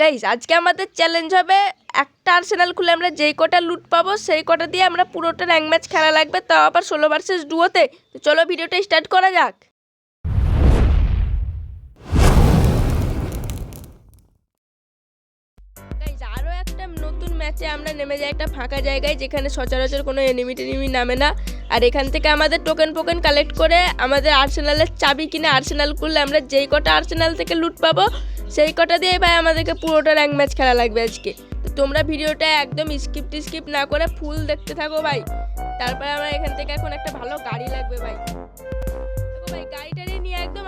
Guys, আজকে আমাদের challenge হবে একটা আর্সেনাল খুলে আমরা যেই কটা লুট পাবো, সেই কটা দিয়ে আমরা পুরোটা র্যাঙ্ক ম্যাচ খেলা লাগবে, তাও আবার ষোলো ভার্সেস ডুয়োতে তো চলো ভিডিওটা স্টার্ট করা যাক। আরও একটা নতুন ম্যাচে আমরা নেমে যাই, একটা ফাঁকা জায়গায়, যেখানে সচরাচর কোনো এনিমি টেনিমি নামে না। আর এখান থেকে আমাদের টোকেন ফোকেন কালেক্ট করে আমাদের আর্সেনালের চাবি কিনে আর্সেনাল করলে আমরা যেই কটা আর্সেনাল থেকে লুট পাবো, সেই কটা দিয়ে ভাই আমাদেরকে পুরোটা র্যাঙ্ক ম্যাচ খেলা লাগবে আজকে। তোমরা ভিডিওটা একদম স্কিপ টিস্কিপ না করে ফুল দেখতে থাকো ভাই। তারপরে আমার এখান থেকে এখন একটা ভালো গাড়ি লাগবে ভাই। ভাই, গাড়িটা নিয়ে একদম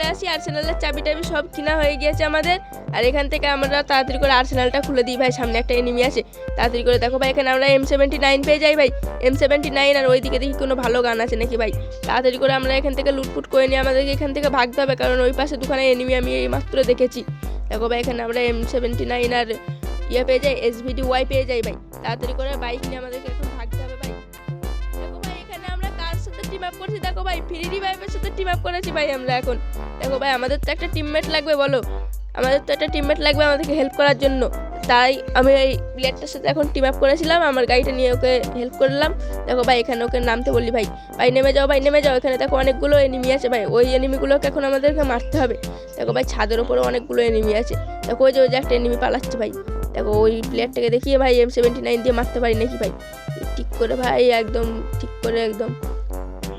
চলে আসি, আর্সেনালের চাবি টাবি সব কিনা হয়ে গিয়েছে আমাদের। আর এখান থেকে আমরা তাড়াতাড়ি করে আর্সেনালটা খুলে দিই ভাই, সামনে একটা এনিমি আছে। তাড়াতাড়ি করে দেখো ভাই, এখানে আমরা এম সেভেন্টি নাইন পেয়ে যাই ভাই। এম সেভেন্টি নাইন আর ওইদিকে দেখি কোনো ভালো গান আছে নাকি ভাই। তাড়াতাড়ি করে আমরা এখান থেকে লুটপুট করে নিয়ে আমাদেরকে এখান থেকে ভাগতে হবে, কারণ ওই পাশে দুখানে এনিমি আমি এই মাত্র দেখেছি। দেখো ভাই, এখানে আমরা এম সেভেন্টি নাইন আর ইয়ে পেয়ে যাই এস ভিডি ওয়াই পেয়ে যাই ভাই। তাড়াতাড়ি করে বাইক নিয়ে আমাদেরকে এখন ভাগতে হবে ভাই। দেখো ভাই, এখানে আমরা কার সাথে টিম আপ করছি? দেখো ভাই ফ্রি রিভাইভের সাথে টিম আপ করেছি ভাই আমরা এখন। দেখো ভাই, আমাদের তো একটা টিমমেট লাগবে, বলো। আমাদের তো একটা টিমমেট লাগবে আমাদেরকে হেল্প করার জন্য। তাই আমি এই প্লেয়ারটার সাথে এখন টিম আপ করেছিলাম, আমার গাড়িটা নিয়ে ওকে হেল্প করলাম। দেখো ভাই, এখানে ওকে নামতে বললি ভাই ভাই, নেমে যাও, ভাই, নেমে যাও। এখানে দেখো অনেকগুলো এনিমি আছে ভাই, ওই এনিমিগুলোকে এখন আমাদেরকে মারতে হবে। দেখো ভাই, ছাদের ওপরে অনেকগুলো এনিমি আছে। দেখো ওই যে ওই যে একটা এনিমি পালাচ্ছে ভাই। দেখো ওই প্লেয়ারটাকে দেখিয়ে ভাই এম সেভেন্টি নাইন দিয়ে মারতে পারি নাকি ভাই? ঠিক করে ভাই, একদম ঠিক করে, একদম।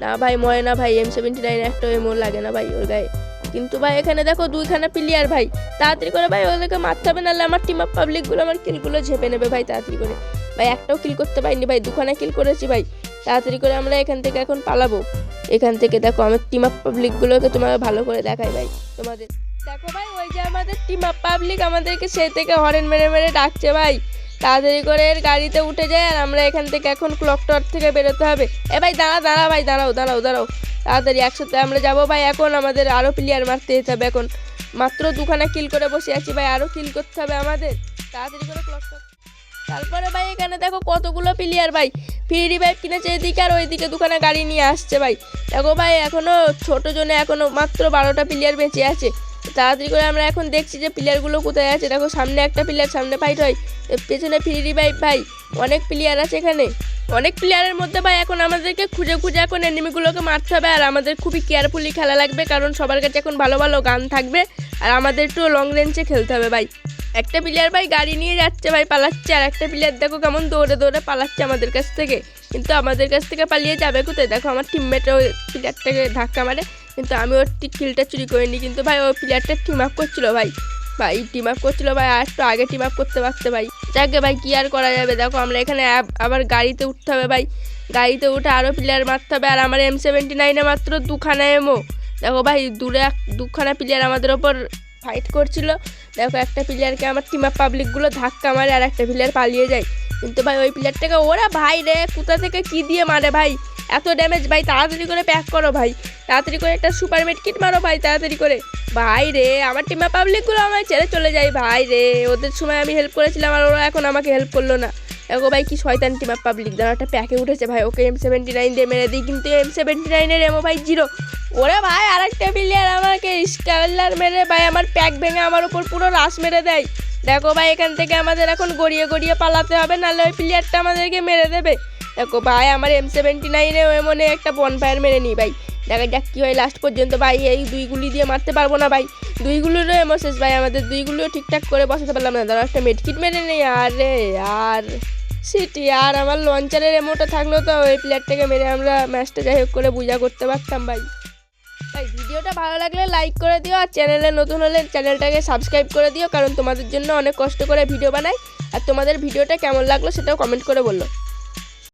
না ভাই, মরে না ভাই এম সেভেন্টি নাইন একটা এমন লাগে না ভাই, ওর গায়ে। কিন্তু ভাই, এখানে দেখো দুইখানা প্লেয়ার ভাই। তাড়াতাড়ি করে ভাই, ওদেরকে মারতে হবে, নাহলে আমার টিম আপ পাবলিকগুলো আমার কিলগুলো ঝেপে নেবে ভাই তাড়াতাড়ি করে। ভাই, একটাও কিল করতে পারিনি ভাই, দুখানা কিল করেছি ভাই। তাড়াতাড়ি করে আমরা এখান থেকে এখন পালাবো। এখান থেকে দেখো আমার টিম আপ পাবলিকগুলোকে তোমার ভালো করে দেখাই ভাই। তোমাদের দেখো ভাই, ওই যে আমাদের টিম আপ পাবলিক আমাদেরকে সে থেকে হরেন মেরে মেরে ডাকছে ভাই। তাড়াতাড়ি করে এর গাড়িতে উঠে যায়, আর আমরা এখান থেকে এখন ক্লক টাওয়ার থেকে বেরোতে হবে। এ ভাই দাঁড়া দাঁড়া ভাই, দাঁড়াও দাঁড়াও দাঁড়াও। তাড়াতাড়ি একসাথে আমরা যাব। ভাই, এখন আমাদের আরও প্লেয়ার মারতে যেতে হবে। এখন মাত্র দুখানা কিল করে বসে আছি। ভাই আরও কিল করতে হবে আমাদের। তাড়াতাড়ি করে ক্লক তারপরে ভাই, এখানে দেখো কতগুলো প্লেয়ার ভাই। ফ্রি রিভাইভ কিনেছে এদিকে আর ওইদিকে দুখানা গাড়ি নিয়ে আসছে ভাই। দেখো ভাই, এখনও ছোট জনে এখনও মাত্র বারোটা প্লেয়ার বেঁচে আছে। তাড়াতাড়ি করে আমরা এখন দেখছি যে প্লেয়ারগুলো কোথায় আছে। দেখো সামনে একটা প্লেয়ার সামনে ফাইট হয়। পেছনে ফ্রি রিভাইভ ভাই, অনেক প্লেয়ার আছে এখানে। অনেক প্লেয়ারের মধ্যে ভাই এখন আমাদেরকে খুঁজে খুঁজে এখন এনিমিগুলোকে মারতে হবে আর আমাদের খুবই কেয়ারফুলি খেলা লাগবে, কারণ সবার কাছে এখন ভালো ভালো গান থাকবে আর আমাদের একটু লং রেঞ্জে খেলতে হবে ভাই। একটা প্লেয়ার ভাই গাড়ি নিয়ে যাচ্ছে ভাই, পালাচ্ছে আর একটা প্লেয়ার দেখো কেমন দৌড়ে দৌড়ে পালাচ্ছে আমাদের কাছ থেকে। কিন্তু আমাদের কাছ থেকে পালিয়ে যাবে কোথায়? দেখো আমার টিমমেট ওই প্লেয়ারটাকে ধাক্কা মারে, কিন্তু আমি ওর কিলটা চুরি করিনি, কিন্তু ভাই ওই প্লেয়ারটা টিম আপ করছিল ভাই। ভাই টিম আপ করছিল ভাই, আর একটু আগে টিম আপ করতে পারতে ভাই। যাকে ভাই কী আর করা যাবে? দেখো, আমরা এখানে আব- আবার গাড়িতে উঠতে হবে ভাই। গাড়িতে উঠে আরও প্লেয়ার মারতে হবে। আর আমার এম সেভেন্টি নাইনে মাত্র দুখানা এমও দেখো ভাই, দূরে এক, দুখানা প্লেয়ার আমাদের ওপর ফাইট করছিল। দেখো, একটা প্লেয়ারকে আমার টিম আপ পাবলিকগুলো ধাক্কা মারে আর একটা প্লেয়ার পালিয়ে যায়। কিন্তু ভাই, ওই প্লেয়ারটাকে ওরা ভাই রে, কোথা থেকে কি দিয়ে মারে ভাই? এত ড্যামেজ ভাই, তাড়াতাড়ি করে প্যাক করো, ভাই। তাড়াতাড়ি করে একটা সুপার মেড কিট মারো, ভাই, তাড়াতাড়ি করে। ভাই রে, আমার টিমা পাবলিকগুলো আমায় ছেড়ে চলে যায়, ভাই রে। ওদের সময় আমি হেল্প করেছিলাম আর ওরা এখন আমাকে হেল্প করল না। দেখো ভাই, কি শয়তান টিমা পাবলিক দাঁড়া একটা প্যাকে উঠেছে, ভাই। ওকে এম সেভেন্টি নাইন দিয়ে মেরে দিই, কিন্তু এম সেভেন্টি নাইনের এমও ভাই জিরো ওরে ভাই আর একটা প্লেয়ার আমাকে স্কালার মেরে, ভাই, আমার প্যাক ভেঙে আমার উপর পুরো রাস মেরে দেয়। দেখো ভাই, এখান থেকে আমাদের এখন গড়িয়ে গড়িয়ে পালাতে হবে, নাহলে ওই প্লেয়ারটা আমাদেরকে মেরে দেবে। দেখো ভাই, আমার এম সেভেন্টি নাইনে এমনে একটা বনফায়ার মেরে নিই ভাই। দেখা যাক কী হয় লাস্ট পর্যন্ত ভাই, এই দুই গুলি দিয়ে মারতে পারব না ভাই। দুই গুলিরও এমো শেষ ভাই, আমাদের দুই গুলিও ঠিকঠাক করে বসাতে পারলাম না। দাঁড়া একটা মেডকিট মেরে নেই আরে আর সিটি আর আমার লঞ্চারের এমোটা থাকল তো, ওই প্লেয়ারটাকে মেরে আমরা ম্যাচটা যাই হোক করে বুঝা করতে পারতাম ভাই। ভাই ভিডিওটা ভালো লাগলে লাইক করে দিও, আর চ্যানেলে নতুন হলে চ্যানেলটাকে সাবস্ক্রাইব করে দিও, কারণ তোমাদের জন্য অনেক কষ্ট করে ভিডিও বানাই। আর তোমাদের ভিডিওটা কেমন লাগল সেটাও কমেন্ট করে বলল